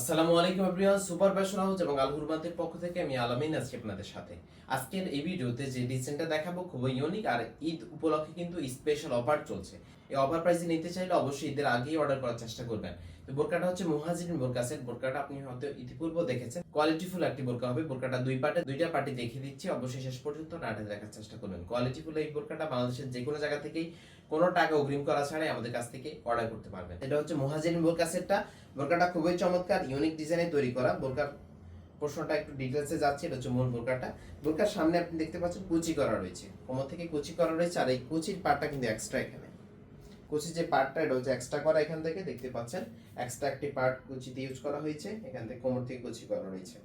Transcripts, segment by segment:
আসসালামু আলাইকুম everyone, super fashion house এবং আল হুরমাতের পক্ষ থেকে আমি আলামিন আছি আপনাদের সাথে। আজকের এই ভিডিওতে যে ডিজাইনটা দেখাবো খুবই ইউনিক আর ঈদ উপলক্ষে কিন্তু স্পেশাল অফার চলছে। এই অফার প্রাইসে নিতে চাইলে অবশ্যই ঈদের আগেই অর্ডার করার চেষ্টা করবেন। তো বোরকাটা হচ্ছে মুহাজিরিন বোরকা সেট বোরকাটা আপনি হয়তো ইতিপূর্বে দেখেছেন। কোয়ালিটিফুল একটি বোরকা হবে, বোরকাটা দুই পার্টে দুইটা পার্টি দেখিয়ে দিচ্ছি। অবশ্যই শেষ পর্যন্ত নাটে দেখার চেষ্টা করবেন। কোয়ালিটিফুল এই বোরকাটা বাংলাদেশের যে কোনো জায়গা থেকেই কোনো টাকা অগ্রিম করা ছাড়াই আমাদের কাছ থেকে অর্ডার করতে পারবেন। এটা হচ্ছে মুহাজিরিন বোরকা সেটটা। বোরকাটা খুবই চমৎকার ইউনিক ডিজাইনে তৈরি করা। বোরকার প্রশ্নটা একটু ডিটেলসে যাচ্ছে, এটা হচ্ছে মূল বোরকাটা। বোরকার সামনে আপনি দেখতে পাচ্ছেন কুচি করা রয়েছে। কোমর থেকে কুচি করা রয়েছে, আর এই কুচির পার্টটা কিন্তু এক্সট্রা এখানে। কুচি যে পার্টটা এটা হচ্ছে এক্সট্রা করা এখান থেকে, দেখতে পাচ্ছেন? এক্সট্রা একটি পার্ট কুচিতে ইউজ করা হয়েছে, এখান থেকে কোমর থেকে কুচি করা রয়েছে।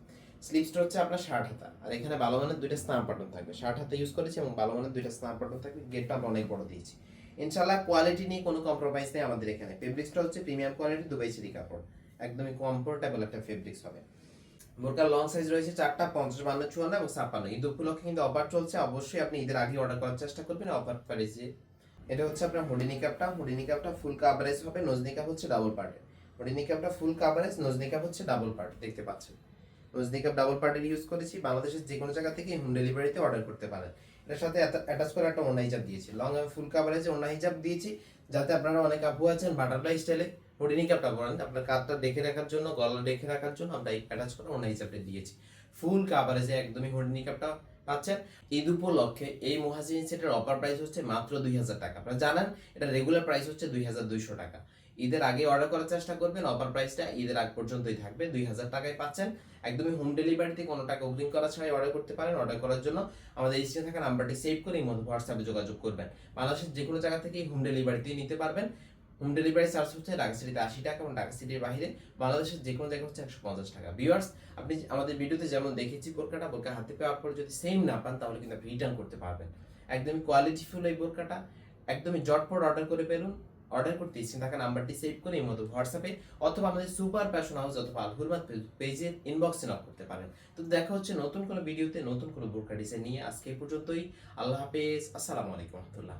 স্লিপসটা হচ্ছে আপনার ষাট হাতা। আর এখানে ভালো মানের দুইটা স্নাম বাটন থাকবে। ষাট হাতা ইউজ করেছি এবং ভালো মানের দুইটা স্নাম বাটন থাকবে। গেটটা আমরা অনেক বড় দিয়েছি। ইনশাল্লাহ কোয়ালিটি নিয়ে কোনো কম্প্রোমাইজ নেই আমাদের এখানে। ফেব্রিক্সটা হচ্ছে প্রিমিয়াম কোয়ালিটি দুবাই সিরি কাপড়। একদমই কমফোর্টেবল একটা ফেব্রিক্স হবে। বোরকার লং সাইজ রয়েছে চারটা, পঞ্চাশ, বান্ন, চুয়ান্ন এবং ছাপ্পান্ন। ঈদ উপলক্ষে কিন্তু অফার চলছে। অবশ্যই আপনি ঈদের আগে অর্ডার করার চেষ্টা করবেন। অফার প্রাইসে এটা হচ্ছে আপনার হুডি নিকাপটা হুডি নিকাপটা ফুল কাভারেজ হবে। নোজ নিকাপ হচ্ছে ডাবল পার্টের হুডি নিকাপটা ফুল কাভারেজ নোজ নিকাপ হচ্ছে ডাবল পার্ট দেখতে পাচ্ছেন। নোজ নিকাপ ডাবল পার্টের ইউজ করেছি। বাংলাদেশের যে কোনো জায়গা থেকে হোম ডেলিভারিতে অর্ডার করতে পারেন। এটার সাথে অ্যাটাচ করে একটা ওনা হিজাব দিয়েছি। লং এবং ফুল কাভারেজে ওনা হিজাব দিয়েছি, যাতে আপনারা অনেক আপু আছেন বাটারফ্লাই স্টাইলে হুডি নিকাপটা পরেন, আপনার কাঁধটা দেখে রাখার জন্য গলা দেখে রাখার জন্য আমরা অ্যাটাচ করে ওনা হিসাবটা দিয়েছি। ফুল কাভারেজে একদমই হুডি নিকাপটা পাচ্ছেন। ঈদ উপলক্ষে এই মহাজিন সেটের অফার প্রাইস হচ্ছে মাত্র দুই হাজার টাকা। আপনারা জানান, এটা রেগুলার প্রাইস হচ্ছে দুই হাজার দুইশো টাকা। ঈদের আগে অর্ডার করার চেষ্টা করবেন অফার প্রাইসটা ঈদের আগ পর্যন্তই থাকবে, দুই হাজার টাকায় পাচ্ছেন। একদমই হোম ডেলিভারিতে কোনো টাকা অগ্রিম করা ছাড়াই অর্ডার করতে পারেন। অর্ডার করার জন্য আমাদের স্ক্রিনে থাকা নাম্বারটি সেভ করে এই মধ্যে হোয়াটসঅ্যাপে যোগাযোগ করবেন। বাংলাদেশের যে কোনো জায়গা থেকেই হোম ডেলিভারিতে নিতে পারবেন। হোম ডেলিভারি চার্জ হচ্ছে ঢাকা সিটিতে আশি টাকা এবং ঢাকা সিটির বাইরে বাংলাদেশের যে কোনো জায়গায় হচ্ছে একশো পঞ্চাশ টাকা। ভিউয়ার্স আপনি আমাদের ভিডিওতে যেমন দেখেছি বোরকাটা, বোরকা হাতে পাওয়ার পর যদি সেম না পান, তাহলে কিন্তু আপনি রিটার্ন করতে পারবেন। একদমই কোয়ালিটিফুল এই বোরকাটা। একদমই জটপট অর্ডার করে পেলুন অর্ডার করতে ইচ্ছেন থাকা নাম্বারটি সেভ করে এই মতো হোয়াটসঅ্যাপে অথবা আমাদের সুপার প্যাশন হাউস অথবা আলহুরমাত পেজের ইনবক্সে নক করতে পারেন। তো দেখা হচ্ছে নতুন কোনো ভিডিওতে নতুন কোনো বোরকা ডিজাইন নিয়ে। আজকে পর্যন্তই। আল্লাহ হাফেজ। আসসালামু আলাইকুম রহমতুল্লাহ।